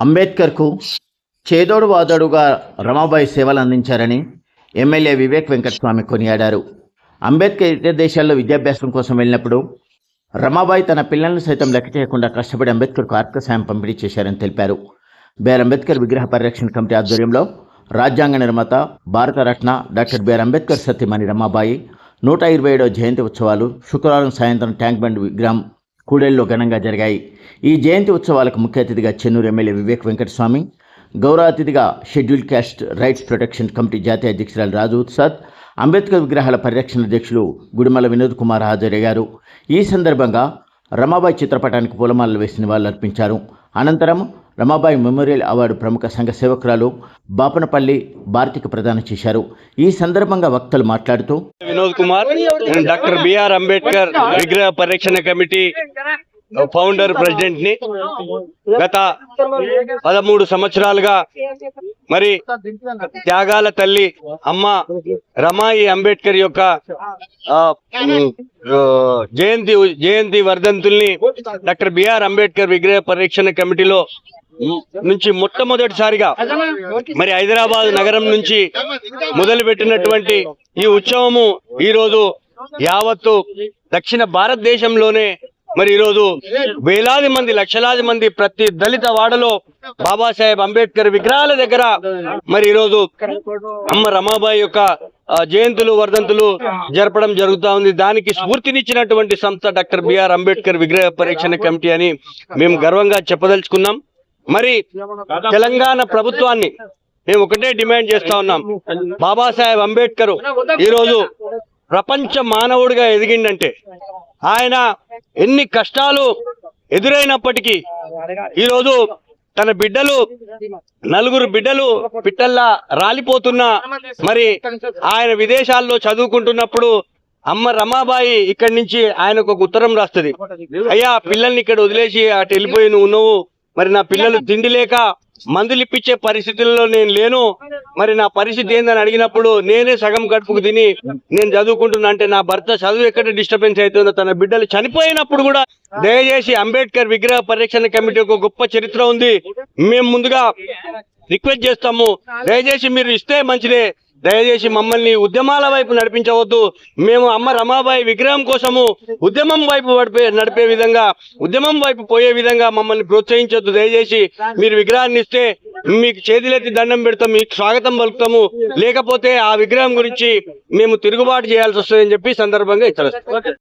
అంబేద్కర్కు చేదోడు వాదోడుగా రమాబాయి సేవలు అందించారని ఎమ్మెల్యే వివేక్ వెంకటస్వామి కొనియాడారు. అంబేద్కర్ ఇతర దేశాల్లో విద్యాభ్యాసం కోసం వెళ్ళినప్పుడు రమాబాయి తన పిల్లలను సైతం లెక్క చేయకుండా కష్టపడి అంబేద్కర్కు ఆర్థిక సాయం పంపిణీ చేశారని తెలిపారు. బిఆర్ అంబేద్కర్ విగ్రహ పరిరక్షణ కమిటీ ఆధ్వర్యంలో రాజ్యాంగ నిర్మాత Bharat Ratna doctor B R Ambedkar Satyamani Ramabai నూట ఇరవై ఏడవ జయంతి ఉత్సవాలు శుక్రవారం సాయంత్రం ట్యాంక్ బండ్ విగ్రహం కూడేల్లో ఘనంగా జరిగాయి. ఈ జయంతి ఉత్సవాలకు ముఖ్య అతిథిగా చెన్నూరు ఎమ్మెల్యే వివేక్ వెంకటస్వామి గౌరవ అతిథిగా schedule caste rights protection committee జాతీయ అధ్యక్షురాలు రాజు ఉత్సాద్ అంబేద్కర్ విగ్రహాల పరిరక్షణ అధ్యక్షులు గుడిమల వినోద్ కుమార్ హాజరయ్యారు. ఈ సందర్భంగా రమాబాయి చిత్రపటానికి పూలమాలలు వేసి నివాళులర్పించారు. అనంతరం రమాబాయి మెమోరియల్ అవార్డు ప్రముఖ సంఘ సేవకురాలు బాపనపల్లి భారతికి ప్రదానం చేశారు. ఈ సందర్భంగా వక్తలు మాట్లాడుతూ Vinod Kumar doctor B R Ambedkar విగ్రహ పరిరక్షణ కమిటీ ఫౌండర్ ప్రెసిడెంట్ని గత పదమూడు సంవత్సరాలుగా మరి త్యాగాల తల్లి అమ్మ రమాయి అంబేద్కర్ యొక్క జయంతి జయంతి వర్ధంతుల్ని డాక్టర్ బిఆర్ అంబేద్కర్ విగ్రహ పరిరక్షణ కమిటీలో నుంచి మొట్టమొదటిసారిగా మరి హైదరాబాద్ నగరం నుంచి మొదలు పెట్టినటువంటి ఈ ఉత్సవము ఈ రోజు యావత్తు దక్షిణ భారతదేశంలోనే మరి ఈరోజు వేలాది మంది లక్షలాది మంది ప్రతి దళిత వాడలో బాబాసాహెబ్ అంబేద్కర్ విగ్రహాల దగ్గర మరి ఈరోజు అమ్మ రమాబాయి యొక్క జయంతులు వర్ధంతులు జరపడం జరుగుతా ఉంది. దానికి స్ఫూర్తినిచ్చినటువంటి సంస్థ డాక్టర్ బిఆర్ అంబేద్కర్ విగ్రహ పరీక్షణ కమిటీ అని మేము గర్వంగా చెప్పదలుచుకున్నాం. మరి తెలంగాణ ప్రభుత్వాన్ని మేము ఒకటే డిమాండ్ చేస్తా ఉన్నాం. బాబాసాహెబ్ అంబేద్కర్ ఈరోజు ప్రపంచ మానవుడిగా ఎదిగిండంటే ఆయన ఎన్ని కష్టాలు ఎదురైనప్పటికీ ఈరోజు తన బిడ్డలు నలుగురు బిడ్డలు పిట్టల్లా రాలిపోతున్నా. మరి ఆయన విదేశాల్లో చదువుకుంటున్నప్పుడు అమ్మ రమాబాయి ఇక్కడి నుంచి ఆయనకు ఒక ఉత్తరం రాస్తుంది. అయ్యా పిల్లల్ని ఇక్కడ వదిలేసి అటు వెళ్ళిపోయి నువ్వు మరి నా పిల్లలు తిండి లేక మందులు ఇప్పించే పరిస్థితుల్లో నేను లేను. మరి నా పరిస్థితి ఏందని అడిగినప్పుడు నేనే సగం గడుపుకు తిని నేను చదువుకుంటున్నా అంటే నా భర్త చదువు ఎక్కడ డిస్టర్బెన్స్ అవుతుందో తన బిడ్డలు చనిపోయినప్పుడు కూడా దయచేసి అంబేద్కర్ విగ్రహ పరిరక్షణ కమిటీ ఒక గొప్ప చరిత్ర ఉంది. మేము ముందుగా రిక్వెస్ట్ చేస్తాము. దయచేసి మీరు ఇస్తే మంచిదే. దయచేసి మమ్మల్ని ఉద్యమాల వైపు నడిపించవద్దు. మేము అమ్మ రమాబాయి విగ్రహం కోసము ఉద్యమం వైపు నడిపే నడిపే విధంగా ఉద్యమం వైపు పోయే విధంగా మమ్మల్ని ప్రోత్సహించొద్దు. దయచేసి మీరు విగ్రహాన్ని ఇస్తే మీకు చేతులెత్తి దండం పెడతాం మీకు స్వాగతం పలుకుతాము. లేకపోతే ఆ విగ్రహం గురించి మేము తిరుగుబాటు చేయాల్సి వస్తుందని చెప్పి సందర్భంగా ఇచ్చారు